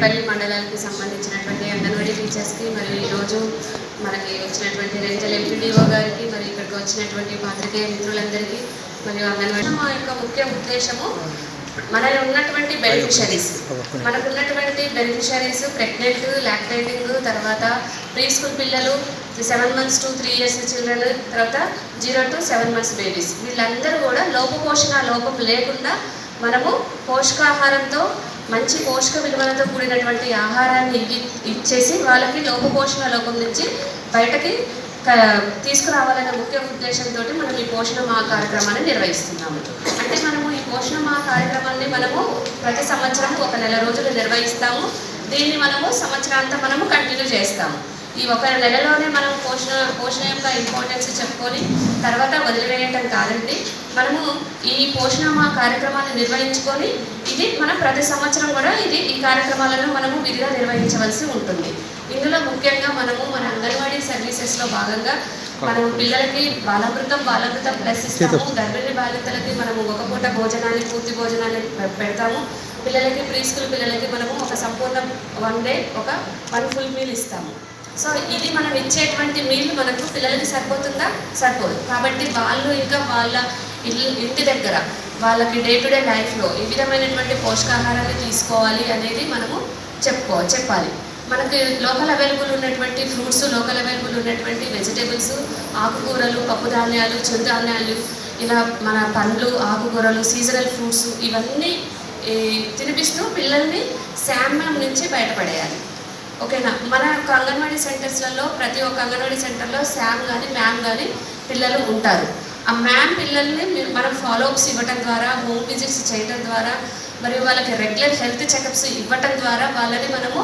మండలానికి సంబంధించినటువంటి అంగన్వరి టీచర్స్కి మరి ఈరోజు మనకి వచ్చినటువంటి రెంజల్ ఎంపీడీఓ గారికి మరి ఇక్కడికి వచ్చినటువంటి పాత్రికేయ మిత్రులందరికీ మరియు అంగన్వాడీ మా యొక్క ముఖ్య ఉద్దేశము మన ఉన్నటువంటి బెనిఫిషరీస్ మనకు ఉన్నటువంటి బెనిఫిషరీస్ ప్రెగ్నెంట్ లాక్టేటింగ్ తర్వాత ప్రీ స్కూల్ పిల్లలు seven months to three years children తర్వాత zero to seven months babies వీళ్ళందరూ కూడా లోపపోషణ లోపం లేకుండా మనము పోషకాహారంతో మంచి పోషక విలువలతో కూడినటువంటి ఆహారాన్ని ఇచ్చేసి వాళ్ళకి లోపపోషణ లోపం నుంచి బయటకి క- తీసుకురావాలనే ముఖ్య ఉద్దేశంతో మనం ఈ పోషణ మా కార్యక్రమాన్ని నిర్వహిస్తున్నాము. అంటే మనము ఈ పోషణ మా కార్యక్రమాన్ని మనము ప్రతి సంవత్సరం ఒక నెల రోజులు నిర్వహిస్తాము. దీన్ని మనము సంవత్సరాంతా మనము కంటిన్యూ చేస్తాము. ఈ ఒక నెలలోనే మనం పోషణ పోషణ యొక్క ఇంపార్టెన్స్ చెప్పుకొని తర్వాత వదిలివేయటం కాదండి. మనము ఈ పోషణ మా కార్యక్రమాన్ని నిర్వహించుకొని ఇది మనం ప్రతి సంవత్సరం కూడా ఇది ఈ కార్యక్రమాలను మనము విధిగా నిర్వహించవలసి ఉంటుంది. ఇందులో ముఖ్యంగా మనము మన అంగన్వాడీ సర్వీసెస్లో భాగంగా మనము పిల్లలకి బాలామృతం బాలామృతం ప్లస్ ఇస్తాము. గర్భిణీ బాలింతలకి మనము ఒక పూట భోజనాన్ని పూర్తి భోజనాన్ని పెడతాము. పిల్లలకి ప్రీ స్కూల్ పిల్లలకి మనము ఒక సంపూర్ణ వన్ డే ఒక వన్ ఫుల్ మీల్ ఇస్తాము. సో ఇది మనం ఇచ్చేటువంటి మీల్ మనకు పిల్లలకి సరిపోతుందా? సరిపోదు. కాబట్టి వాళ్ళు ఇంకా వాళ్ళ ఇల్లు ఇంటి దగ్గర వాళ్ళకి డే టు డే లైఫ్లో ఏ విధమైనటువంటి పోషకాహారాన్ని తీసుకోవాలి అనేది మనము చెప్పుకో చెప్పాలి. మనకి లోకల్ అవైలబుల్ ఉన్నటువంటి ఫ్రూట్స్ లోకల్ అవైలబుల్ ఉన్నటువంటి వెజిటేబుల్స్ ఆకుకూరలు పప్పు ధాన్యాలు చిరుధాన్యాలు ఇలా మన పండ్లు ఆకుకూరలు సీజనల్ ఫ్రూట్స్ ఇవన్నీ ఈ, తినిపిస్తూ పిల్లల్ని శామ్యం నుంచి బయటపడేయాలి. ఓకేనా? మన యొక్క అంగన్వాడీ సెంటర్స్లలో ప్రతి ఒక్క అంగన్వాడీ సెంటర్లో శామ్ కానీ మ్యామ్ కానీ పిల్లలు ఉంటారు. ఆ మ్యామ్ పిల్లల్ని మీరు మనం ఫాలోఅప్స్ ఇవ్వటం ద్వారా హోమ్ విజిట్స్ చేయటం ద్వారా మరియు వాళ్ళకి రెగ్యులర్ హెల్త్ చెకప్స్ ఇవ్వటం ద్వారా వాళ్ళని మనము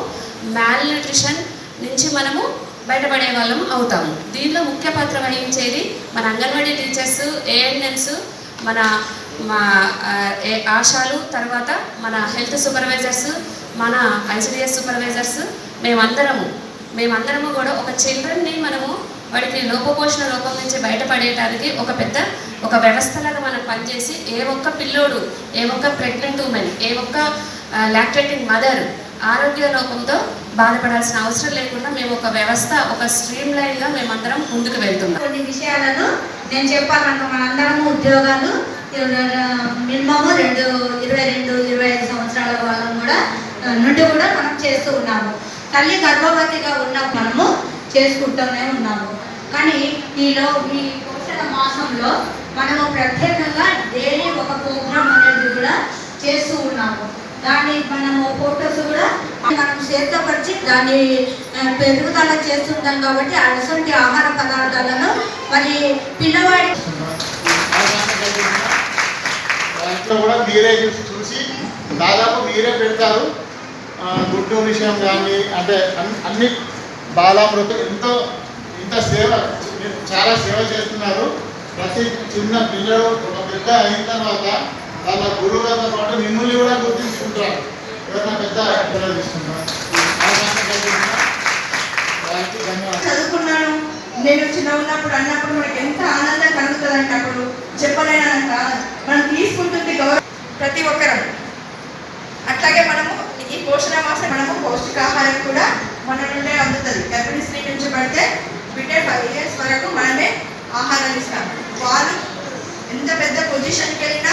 మ్యాల్ న్యూట్రిషన్ నుంచి మనము బయటపడే వాళ్ళం అవుతాము. దీనిలో ముఖ్య పాత్ర వహించేది మన అంగన్వాడీ టీచర్స్ ఏఎన్ఎంస్ మన మా ఏ- ఆశాలు తర్వాత మన హెల్త్ సూపర్వైజర్స్ మన ఐసీడిఎస్ సూపర్వైజర్స్ మేమందరము. మేమందరము కూడా ఒక చిల్డ్రన్ని మనము వాడికి లోపపోషణ రూపం నుంచి బయటపడేయడానికి ఒక పెద్ద ఒక వ్యవస్థలాగా మనం పనిచేసి ఏ ఒక్క పిల్లోడు ఏ ఒక్క ప్రెగ్నెంట్ ఉమెన్ ఏ ఒక్క లాక్టేటింగ్ మదర్ ఆరోగ్య లోపంతో బాధపడాల్సిన అవసరం లేకుండా మేము ఒక వ్యవస్థ ఒక స్ట్రీమ్ లైన్గా మేమందరం ముందుకు వెళ్తున్నాం. కొన్ని విషయాలను నేను చెప్పాలనుకో మనందరము ఉద్యోగాలు మినిమము రెండు ఇరవై రెండు ఇరవై ఐదు సంవత్సరాల వాళ్ళం కూడా నుండి కూడా మనం చేస్తూ ఉన్నాము. తల్లి గర్భవతిగా ఉన్న మనము చేసుకుంటూనే ఉన్నాము. కానీ ఈలో ఈ పోషణ మాసంలో మనము ప్రత్యేకంగా డైలీ ఒక ప్రోగ్రామ్ అనేది కూడా చేస్తూ ఉన్నాము. దాన్ని మనము ఫోటోస్ కూడా మనం సిద్ధపరిచి దాన్ని పెరుగుదల చేస్తుంటాం కాబట్టి అటువంటి ఆహార పదార్థాలను మరి పిల్లవాడి కూడా మీరే చూసి దాదాపు మీరే పెడతారు. గుడ్డు విషయం కానీ అంటే అన్- అన్ని బాలామృతం ఎంతో ఇంత సేవ చాలా సేవ చేస్తున్నారు. ప్రతి చిన్న పిల్లలు ఒక పెద్ద అయిన తర్వాత వాళ్ళ గురువులతో పాటు మిమ్మల్ని కూడా గుర్తించుకుంటారు. ఎవరైనా పెద్ద పిల్లలు చదువుకున్నాను. నేను చిన్న ఉన్నప్పుడు అన్నప్పుడు మనకి ఎంత ఆనందం కలుగుతుంది అంటే అప్పుడు చెప్పలేనంత మనం తీసుకుంటుంది గౌరవం ప్రతి ఒక్కరం అట్లాగే మనము ఈ పోషణ మాసం మనము పౌష్టికాహారం కూడా మన నుండే అందుతుంది గర్భిణీ స్త్రీ నుంచి పడితే బిడ్డ ఫైవ్ ఇయర్స్ వరకు మనమే ఆహారం ఇస్తాం వాళ్ళు